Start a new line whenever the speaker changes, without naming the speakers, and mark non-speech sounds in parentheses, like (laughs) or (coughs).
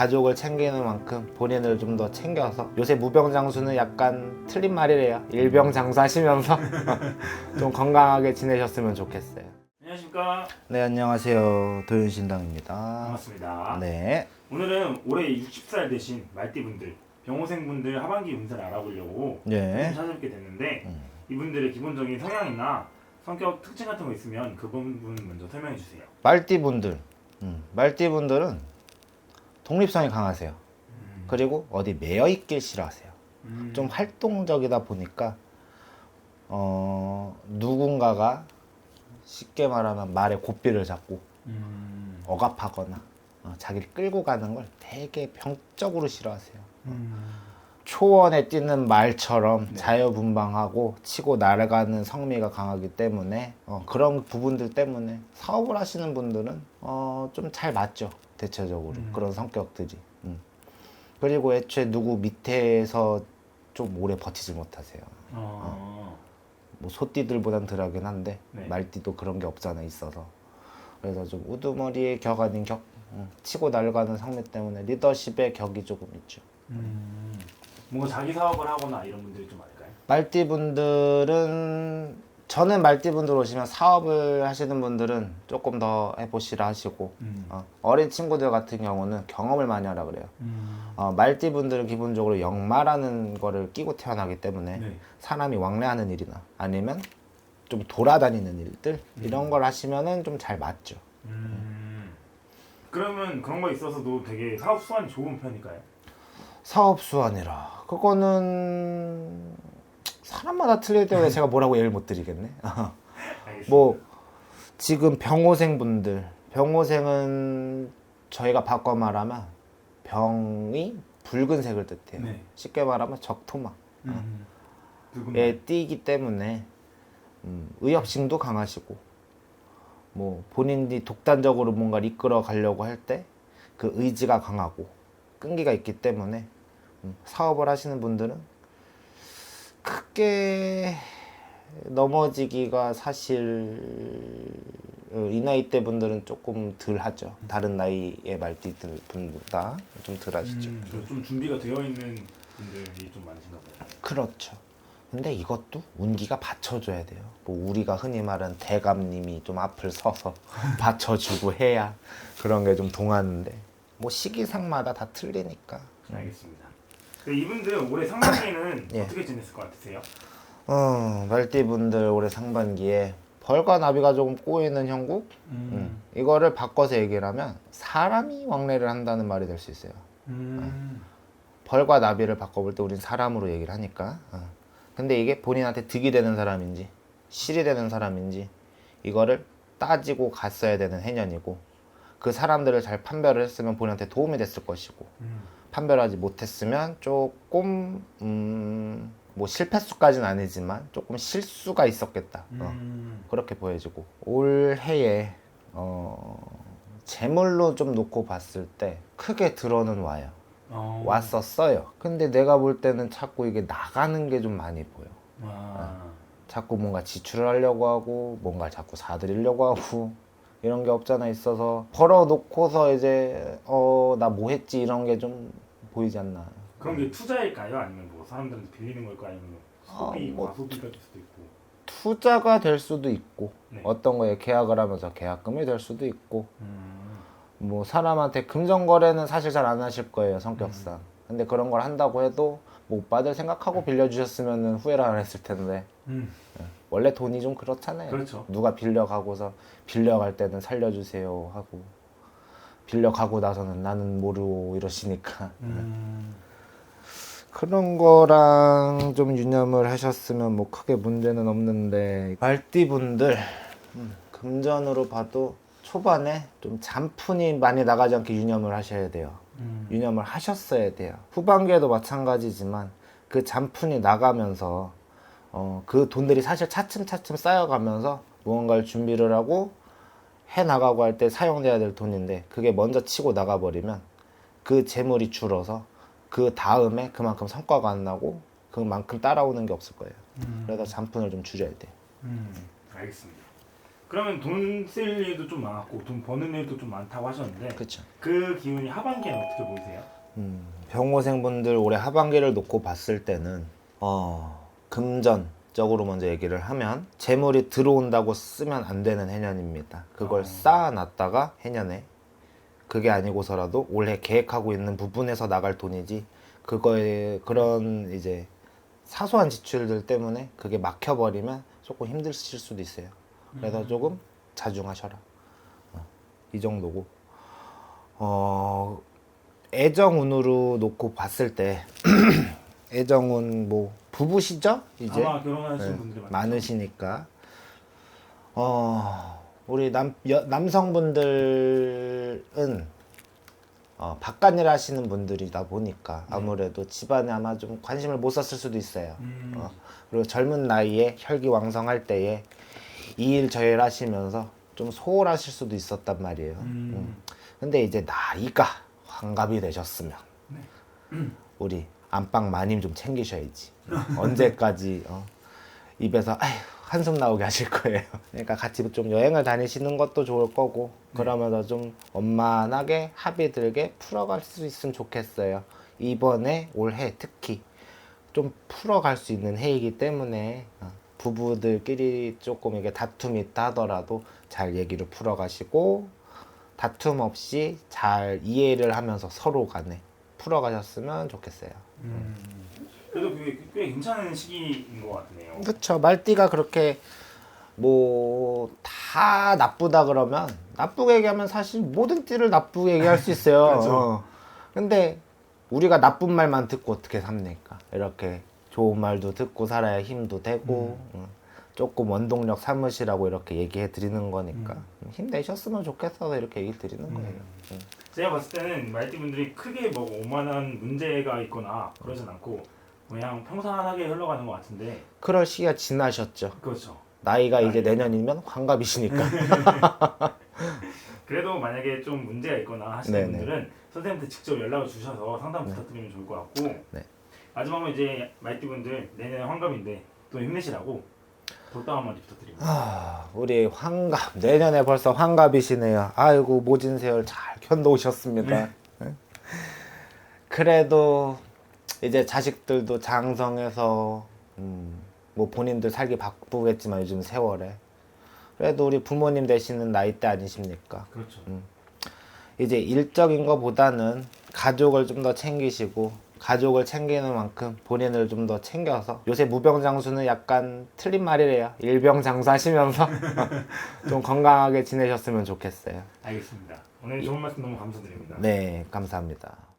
가족을 챙기는 만큼 본인을 좀 더 챙겨서 요새 무병장수는 약간 틀린 말이래요. 일병장수 하시면서 (laughs) 좀 건강하게 지내셨으면 좋겠어요.
안녕하십니까
네 안녕하세요 도윤신당입니다.
반갑습니다
네.
오늘은 올해 60살 되신 말띠분들 병호생분들 하반기 운세를 알아보려고
네.
찾아뵙게 됐는데
음.
이분들의 기본적인 성향이나 성격 특징 같은 거 있으면 그 부분 먼저 설명해 주세요
말띠분들, 음, 말띠분들은 독립성이 강하세요.
음.
그리고 어디 매여 있길 싫어하세요.
음.
좀 활동적이다 보니까 어, 누군가가 쉽게 말하면 말의 고삐를 잡고
음.
억압하거나 어, 자기를 끌고 가는 걸 되게 병적으로 싫어하세요.
음.
초원에 뛰는 말처럼
네.
자유분방하고 치고 날아가는 성미가 강하기 때문에 어, 그런 부분들 때문에 사업을 하시는 분들은 어, 좀 잘 맞죠 대체적으로
음.
그런 성격들이 음. 그리고 애초에 누구 밑에서 좀 오래 버티지 못하세요
어.
뭐 소띠들보단 덜하긴 한데
네.
말띠도 그런 게 없잖아 있어서 그래서 좀 우두머리의 격 아닌 격 음, 치고 날아가는 성미 때문에 리더십의 격이 조금 있죠
음. 뭔가 자기 사업을 하거나 이런 분들이 좀 많을까요?
말띠 분들은 저는 말띠분들 오시면 사업을 하시는 분들은 조금 더 해보시라 하시고
음.
어, 어린 친구들 같은 경우는 경험을 많이 하라 그래요.
음.
어, 말띠분들은 기본적으로 역마라는 거를 끼고 태어나기 때문에
네.
사람이 왕래하는 일이나 아니면 좀 돌아다니는 일들 이런 걸 하시면은 좀 잘 맞죠.
음. 그러면 그런 거에 있어서도 되게 사업 수완이 좋은 편일까요?
사업 수완이라 그거는 사람마다 틀릴 때문에 제가 뭐라고 예를 못 드리겠네. (laughs)
알겠습니다.
뭐 지금 병호생 분들 병호생은 저희가 바꿔 말하면 병이 붉은색을 뜻해요.
네.
쉽게 말하면 적토마에
음. 붉은
띄기 때문에 음, 의협심도 강하시고 뭐 본인이 독단적으로 뭔가를 이끌어 가려고 할 때 그 의지가 강하고 끈기가 있기 때문에 음, 사업을 하시는 분들은 크게 넘어지기가 사실 어, 이 나이 대 분들은 조금 덜 하죠. 다른 나이의 말띠들 분보다 좀 덜 하시죠.
음, 그좀 준비가 되어 있는 분들이 좀 많으신가 봐요.
그렇죠. 근데 이것도 운기가 받쳐줘야 돼요. 뭐 우리가 흔히 말하는 대감님이 좀 앞을 서서 (laughs) 받쳐주고 해야 그런 게 좀 동하는데 뭐 시기상마다 다 틀리니까.
알겠습니다. 그 이분들 올해 상반기에는 (coughs)
예.
어떻게 지냈을 것 같으세요?
어, 말띠분들 올해 상반기에 벌과 나비가 조금 꼬이는 형국? 음. 이거를 바꿔서 얘기를 하면 사람이 왕래를 한다는 말이 될 수 있어요.
음.
벌과 나비를 바꿔볼 때 우린 사람으로 얘기를 하니까. 어. 근데 이게 본인한테 득이 되는 사람인지 실이 되는 사람인지 이거를 따지고 갔어야 되는 해년이고 그 사람들을 잘 판별을 했으면 본인한테 도움이 됐을 것이고
음.
판별하지 못했으면 조금 음, 뭐 실패수까지는 아니지만 조금 실수가 있었겠다. 어.
음.
그렇게 보여지고 올 해에 어, 재물로 좀 놓고 봤을 때 크게 들어는 와요.
어.
왔었어요. 근데 내가 볼 때는 자꾸 이게 나가는 게 좀 많이 보여.
아.
자꾸 뭔가 지출을 하려고 하고 뭔가 자꾸 사들이려고 하고 이런 게 없잖아 있어서 벌어 놓고서 이제 어 나 뭐 했지 이런 게 좀 보이지 않나.
그런 게 투자일까요? 아니면 뭐 사람들한테 빌리는 걸까요? 아니면 소비,
아, 뭐-
과소비가 될 수도 있고.
투자가 될 수도 있고
네.
어떤 거에 계약을 하면서 계약금이 될 수도 있고
음.
뭐 사람한테 금전 거래는 사실 잘 안 하실 거예요 성격상. 근데 그런 걸 한다고 해도 못 받을 생각하고 빌려주셨으면 후회를 안 했을 텐데
음.
원래 돈이 좀 그렇잖아요.
그렇죠.
누가 빌려가고서 빌려갈 때는 살려주세요 하고 빌려가고 나서는 나는 모르고 이러시니까
음.
그런 거랑 좀 유념을 하셨으면 뭐 크게 문제는 없는데 말띠분들 음, 금전으로 봐도 초반에 좀 잔푼이 많이 나가지 않게 유념을 하셔야 돼요.
음.
유념을 하셨어야 돼요. 후반기에도 마찬가지지만 그 잔푼이 나가면서 어, 그 돈들이 사실 차츰차츰 쌓여가면서 무언가를 준비를 하고 해 나가고 할 때 사용돼야 될 돈인데 그게 먼저 치고 나가버리면 그 재물이 줄어서 그 다음에 그만큼 성과가 안 나고 그만큼 따라오는 게 없을 거예요.
음.
그래서 잔푼을 좀 줄여야 돼.
음. 알겠습니다. 그러면 돈 쓸 일도 좀 많았고 돈 버는 일도 좀 많다고 하셨는데
그렇죠.
그 기운이 하반기에는 어떻게 보이세요?
음, 병호생분들 올해 하반기를 놓고 봤을 때는 어, 금전적으로 먼저 얘기를 하면 재물이 들어온다고 쓰면 안 되는 해년입니다. 그걸
어.
쌓아놨다가 해년에 그게 아니고서라도 올해 계획하고 있는 부분에서 나갈 돈이지 그거에 그런 이제 사소한 지출들 때문에 그게 막혀버리면 조금 힘드실 수도 있어요. 그래서 조금 자중하셔라. 어, 이 정도고. 어, 애정운으로 놓고 봤을 때 (clears throat) (clears throat) 애정운 뭐 부부시죠? 이제
아마 결혼하신
네,
분들이 많죠.
많으시니까 어 우리 남 여, 남성분들은 어, 바깥일 하시는 분들이다 보니까
네.
아무래도 집안에 아마 좀 관심을 못 썼을 수도 있어요.
음,
어, 그리고 젊은 나이에 혈기왕성할 때에 이 일 저 일 하시면서 좀 소홀하실 수도 있었단 말이에요.
음,
근데 이제 나이가 환갑이 되셨으면 우리 안방 마님 좀 챙기셔야지. 언제까지 어, 입에서 아휴, 한숨 나오게 하실 거예요. 그러니까 같이 좀 여행을 다니시는 것도 좋을 거고 그러면서 좀 원만하게 합의 들게 풀어갈 수 있으면 좋겠어요. 이번에 올해 특히 좀 풀어갈 수 있는 해이기 때문에 어, 부부들끼리 조금 이게 다툼이 있다 하더라도 잘 얘기를 풀어가시고 다툼 없이 잘 이해를 하면서 서로 간에 풀어가셨으면 좋겠어요.
음. 그래도 그게 꽤 괜찮은 시기인 것 같네요.
그렇죠. 말띠가 그렇게 뭐 다 나쁘다 그러면 나쁘게 얘기하면 사실 모든 띠를 나쁘게 얘기할 수 있어요. (laughs)
그렇죠.
어. 근데 우리가 나쁜 말만 듣고 어떻게 삽니까? 이렇게 좋은 말도 듣고 살아야 힘도 되고 음, 조금 원동력 삼으시라고 이렇게 얘기해 드리는 거니까 음, 힘내셨으면 좋겠어서 이렇게 얘기 드리는 거예요. 음.
제가 봤을 때는 말띠 분들이 크게 뭐 오만한 문제가 있거나 그러진 않고 그냥 평탄하게 흘러가는 것 같은데
그럴 시기가 지나셨죠.
그렇죠.
나이가 이제 내년이면 환갑이시니까. (laughs)
그래도 만약에 좀 문제가 있거나 하시는
네네.
분들은 선생님한테 직접 연락을 주셔서 상담 부탁드리면 좋을 것 같고
네.
마지막으로 이제 말띠 분들 내년에 환갑인데 또 힘내시라고 돌담 한마디 부탁드립니다.
아, 우리 환갑 내년에 벌써 환갑이시네요. 아이고 모진 세월 잘 견뎌오셨습니다. 네? 그래도 이제 자식들도 장성해서 음, 뭐 본인들 살기 바쁘겠지만 요즘 세월에 그래도 우리 부모님 되시는 나이대 아니십니까?
그렇죠.
이제 일적인 것보다는 가족을 좀 더 챙기시고 가족을 챙기는 만큼 본인을 좀 더 챙겨서 요새 무병장수는 약간 틀린 말이래요. 일병장수 하시면서 (laughs) 좀 건강하게 지내셨으면 좋겠어요.
알겠습니다. 오늘 좋은 말씀 너무 감사드립니다.
네, 감사합니다.